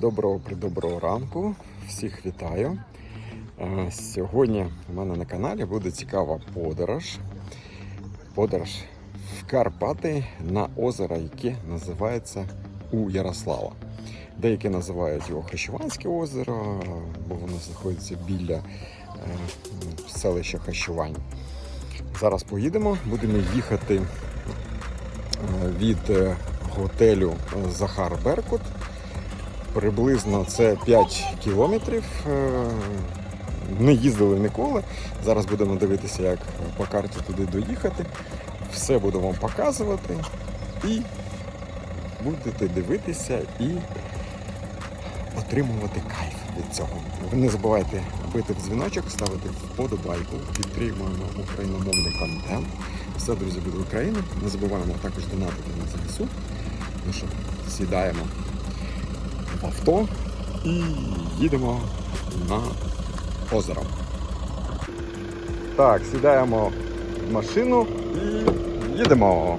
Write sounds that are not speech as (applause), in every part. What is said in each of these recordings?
Доброго придоброго ранку. Всіх вітаю. Е, Сьогодні у мене на каналі буде цікава подорож. Подорож в Карпати на озеро, яке називається у Ярослава. Деякі називають його Хащуванське озеро, бо воно знаходиться біля е, селища Хащувань. Зараз поїдемо, будемо їхати е, від готелю Захар Беркут. Приблизно це 5 кілометрів. Е, Не їздили ніколи. Зараз будемо дивитися, як по карті туди доїхати. Все буду вам показувати і будете дивитися і отримувати кайф від цього. Ви не забувайте бити в дзвіночок, ставити вподобайку, підтримуємо україномовний контент. Все, друзі, буде Україна. Не забуваємо також донатити на ЗСУ. Ну що, сідаємо авто і їдемо на озеро. Так, сідаємо в машину і їдемо.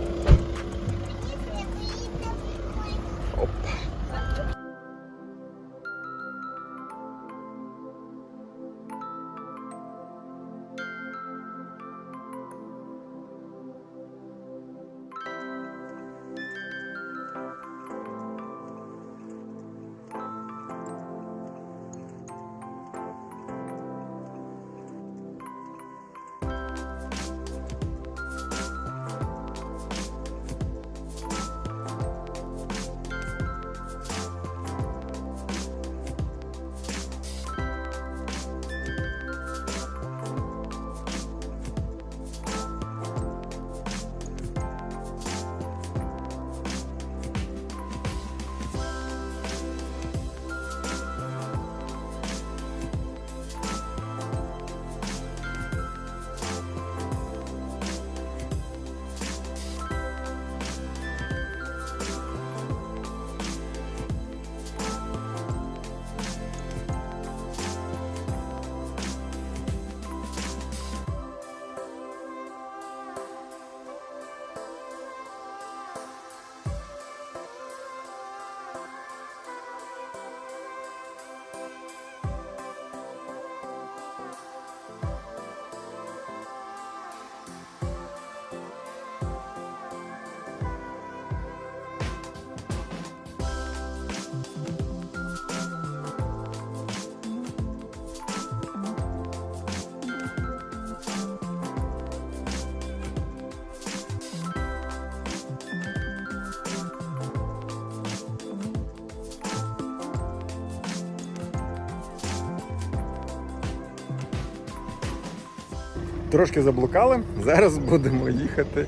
Трошки заблукали. Зараз будемо їхати,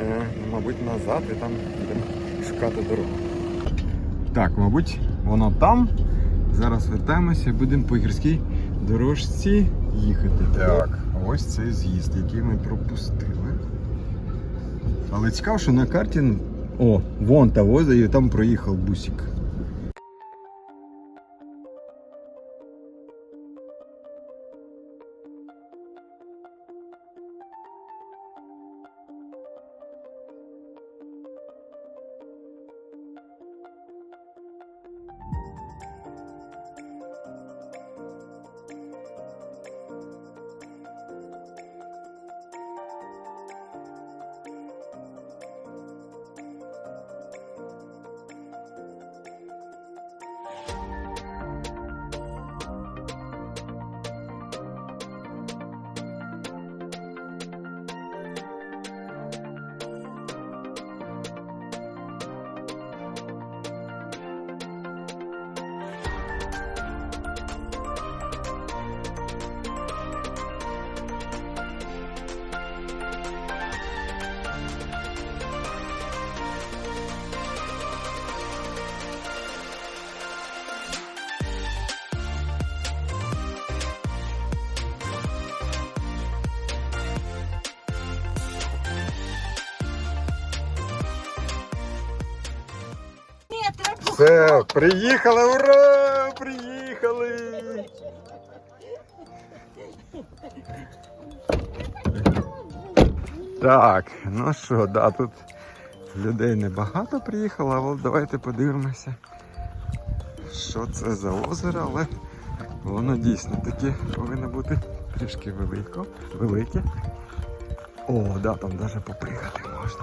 е, мабуть, назад і там будемо шукати дорогу. Так, мабуть, воно там. Зараз вертаємося будемо по гірській дорожці їхати. Так, ось цей з'їзд, який ми пропустили. Але цікаво, що на карті. О, вон та воза, і там проїхав бусик. Все, приїхали, ура! Приїхали! Так, ну що, да, тут людей небагато приїхало, але давайте подивимося, що це за озеро, але воно дійсно таке повинно бути трішки велико, велике. О, да, там навіть попригати можна.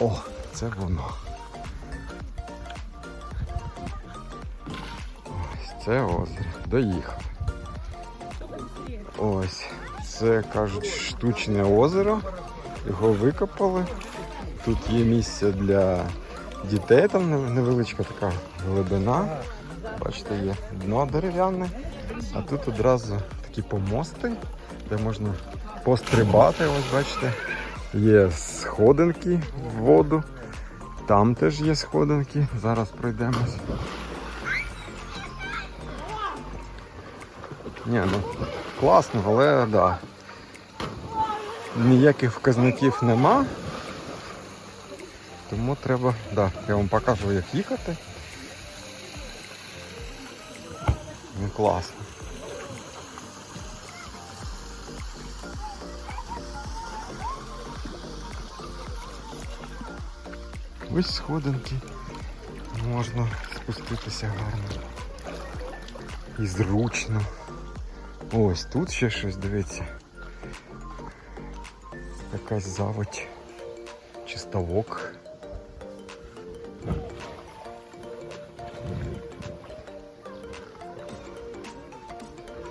О, це воно. Ось це озеро. Доїхав. Ось. Це кажуть штучне озеро. Його викопали. Тут є місце для дітей, там невеличка така глибина. Бачите, є дно дерев'яне. А тут одразу такі помости, де можна пострибати. Ось бачите. Є сходинки в воду. Там теж є сходинки. Зараз пройдемось. Ні, ну класно, але да. Ніяких вказників нема. Тому треба, да, я вам покажу, як їхати. Ну класно. Ось сходинки. Можна спуститися гарно. І зручно. Ось тут ще щось дивіться. Якась заводь. Чи ставок.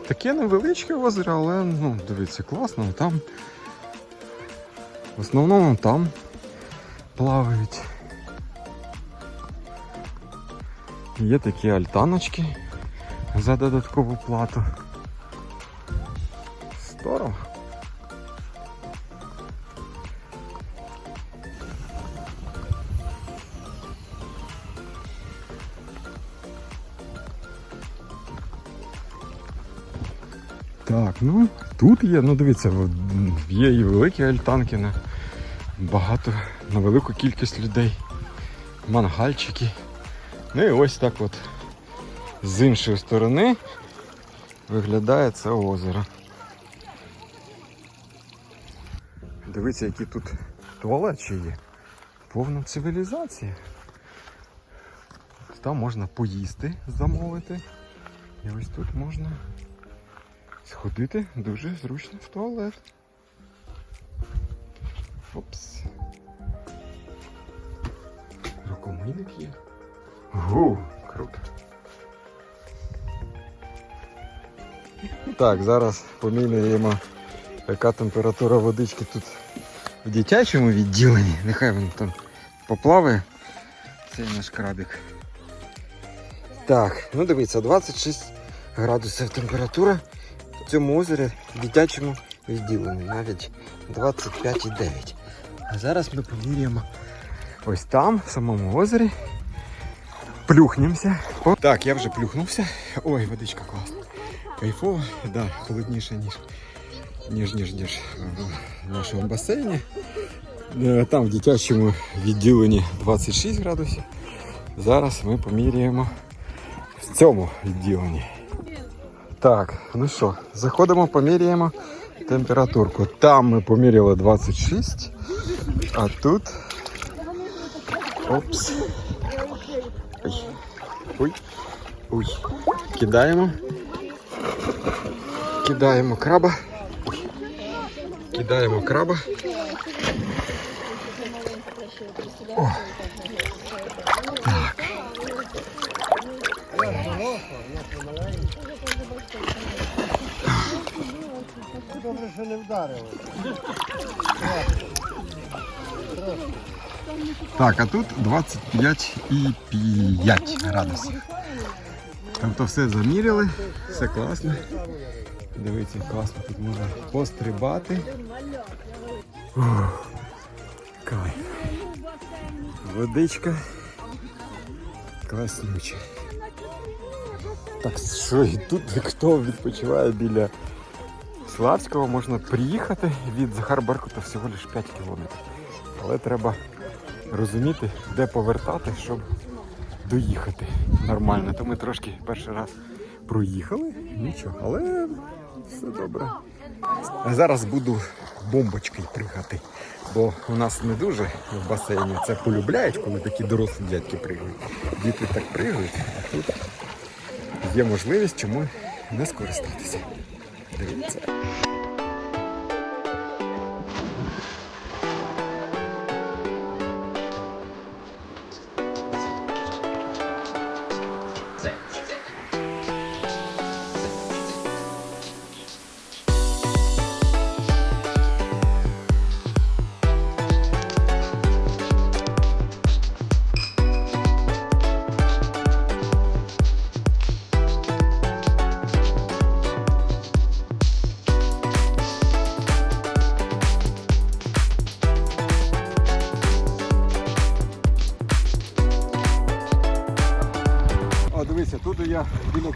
Таке невеличке озеро, але ну, дивіться, класно, там. В основному там плавають. Є такі альтаночки за додаткову плату. Здорово. Так, ну тут є, ну дивіться, є і великі альтанки на багато, на велику кількість людей, мангальчики. Ну і ось так от з іншої сторони виглядає це озеро. Дивіться, які тут туалетчі є. Повна цивілізація. Там можна поїсти, замовити. І ось тут можна сходити дуже зручно в туалет. Опс. Рукомийник є. Гу, круто. Так, зараз поміряємо, яка температура водички тут в дитячому відділенні. Нехай він там поплаває. Цей наш крабик. Так, ну дивіться, 26 градусів температура в цьому озері в дитячому відділенні, навіть 25,9. А зараз ми поміряємо ось там, в самому озері. Плюхнемося. Так, я вже плюхнувся. Ой, водичка класна. Кайфово, да, холодніше, ніж, ніж, ніж, ніж в нашому басейні. Е, Там в дитячому відділенні 26 градусів. Зараз ми поміряємо в цьому відділенні. Так, ну що, заходимо, поміряємо температурку. Там ми поміряли 26, а тут. Опс. Ой. Ой. Кидаємо. Кидаємо краба. Ой. Кидаємо краба. О. Так. Добре, що не вдарило. Так, а тут 25,5 градусів. Тобто все заміряли, все класно. Дивіться, класно, тут можна пострибати. Ух. Водичка. Класнюча. Так що і тут хто відпочиває біля Славського, можна приїхати від Захар Беркута всього лише 5 кілометрів. Але треба розуміти, де повертати, щоб доїхати нормально. То ми трошки перший раз проїхали, нічого, але все добре. Зараз буду бомбочкою пригати. Бо у нас не дуже в басейні це полюбляють, коли такі дорослі дядьки пригають. Діти так пригають, а тут є можливість чому не скористатися. Дивіться.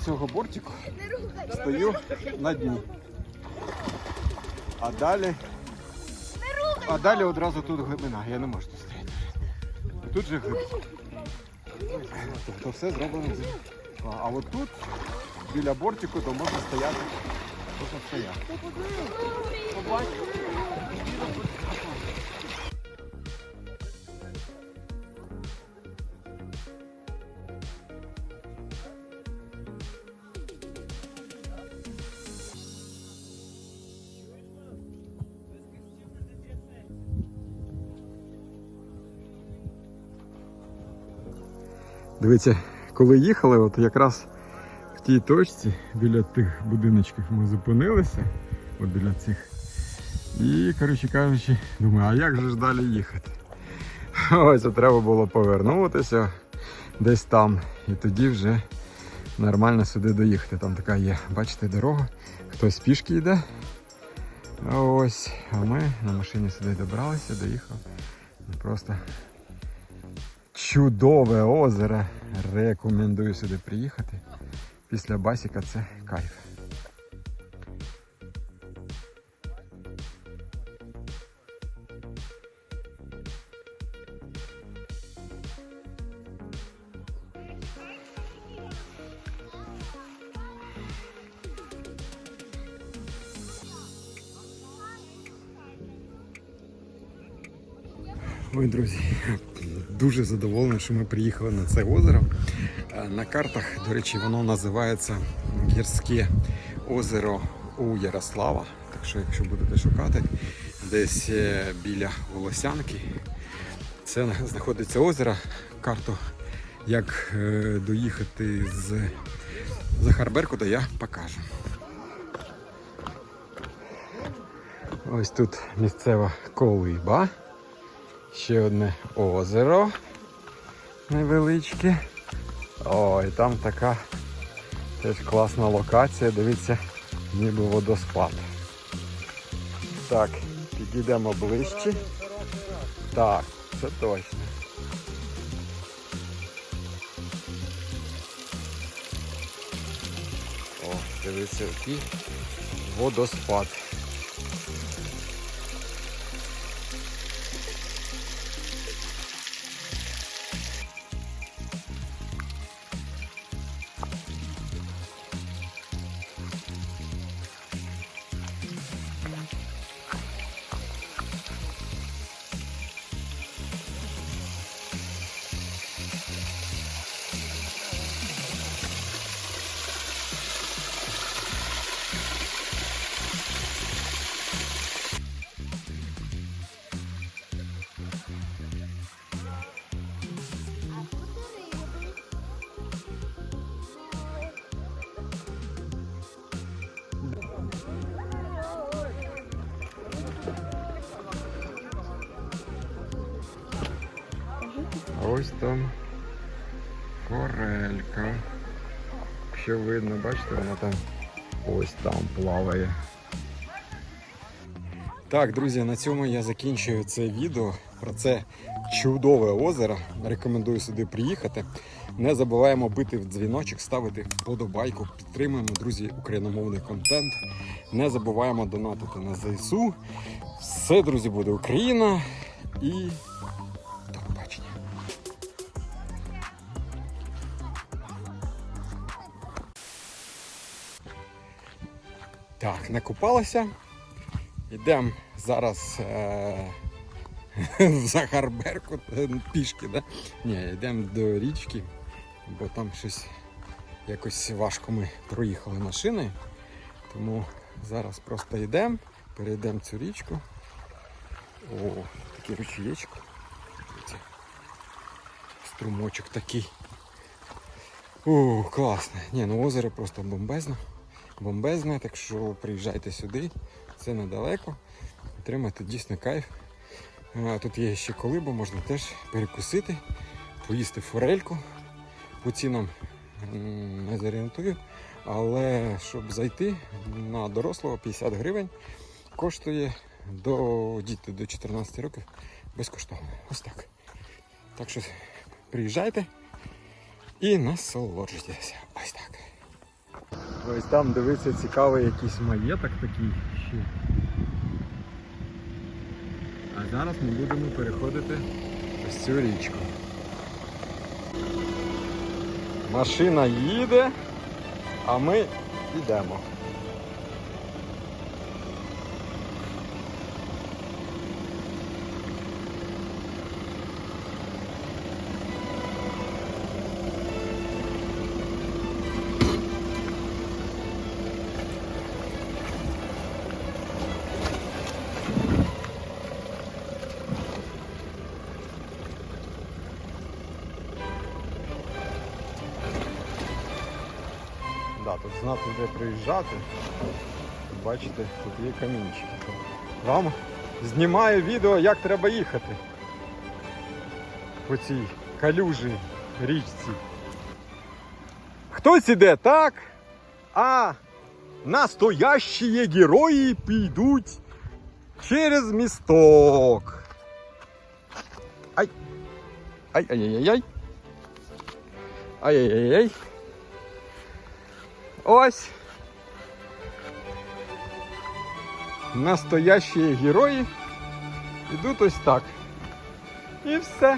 Цього бортику стою на дні. А далі. А далі одразу тут глибина. Я не можу тут стояти. Тут же глибина. Тобто все зроблено. А, от тут, біля бортику, то можна стояти. Можна стояти. Дивіться, коли їхали, от якраз в тій точці біля тих будиночків ми зупинилися, от біля цих. І, коротше кажучи, думаю, а як же ж далі їхати? (laughs) Ось треба було повернутися десь там. І тоді вже нормально сюди доїхати. Там така є, бачите, дорога. Хтось пішки йде. Ось, а ми на машині сюди добралися, доїхав. Просто чудове озеро. Рекомендую сюди приїхати. Після басіка це кайф. Ой, друзі, дуже задоволений, що ми приїхали на це озеро. Е, На картах, до речі, воно називається Гірське озеро у Ярослава. Так що, якщо будете шукати, десь е, біля Волосянки, це знаходиться озеро. Карту, як е, доїхати з Захарберкута, я покажу. Ось тут місцева колиба. Ще одне озеро невеличке. Ой, там така теж класна локація. Дивіться, ніби водоспад. Так, підійдемо ближче. Так, це точно. О, дивіться, який водоспад. Якщо видно, бачите, вона там ось там плаває. Так, друзі, на цьому я закінчую це відео про це чудове озеро. Рекомендую сюди приїхати. Не забуваємо бити в дзвіночок, ставити вподобайку. Підтримуємо, друзі, україномовний контент. Не забуваємо донатити на ЗСУ. Все, друзі, буде Україна і Так, накупалася. Йдемо зараз е- (laughs) в Захарберку е, пішки, да? Ні, йдемо до річки, бо там щось якось важко ми проїхали машиною. Тому зараз просто йдемо, перейдемо цю річку. О, такий ручієчко. Струмочок такий. О, класно. Ні, ну озеро просто бомбезне. Бомбезне, так що приїжджайте сюди, це недалеко. Отримайте дійсно кайф. Тут є ще колиба, можна теж перекусити, поїсти форельку. По цінам не зорієнтую. Але щоб зайти на дорослого 50 гривень коштує до діти до 14 років безкоштовно. Ось так. Так що приїжджайте і насолоджуйтеся. Ось так. Ось там дивиться цікавий якийсь маєток такий ще. А зараз ми будемо переходити ось цю річку. Машина їде, а ми йдемо. Тут знати де приїжджати. Бачите, тут є камінчики. Вам знімаю відео, як треба їхати по цій калюжій річці. Хтось іде так, а настоящі герої підуть через місток. Ай! Ай-яй-яй-яй. Ай-яй-яй-яй. Ось. Настоящі герої йдуть ось так. І все.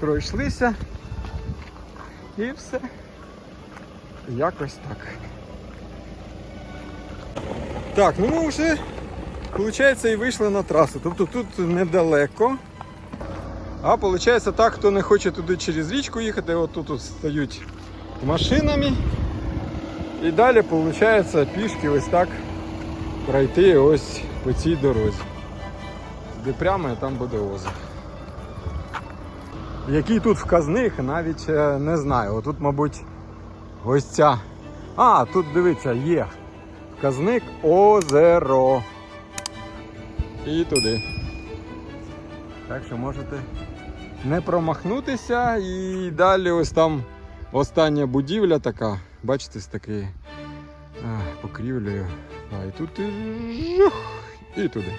Пройшлися. І все. Якось так. Так, ну ми вже, виходить, і вийшли на трасу. Тобто тут недалеко. А виходить так, хто не хоче туди через річку їхати, от тут от стають машинами. І далі виходить пішки ось так пройти ось по цій дорозі. Де прямо і там буде озеро. Який тут вказник, навіть е, не знаю. Отут, мабуть, ось ця. А, тут дивіться, є вказник озеро. І туди. Так що можете не промахнутися і далі ось там остання будівля така. Бачите, з такою покрівлею. А, і тут і туди.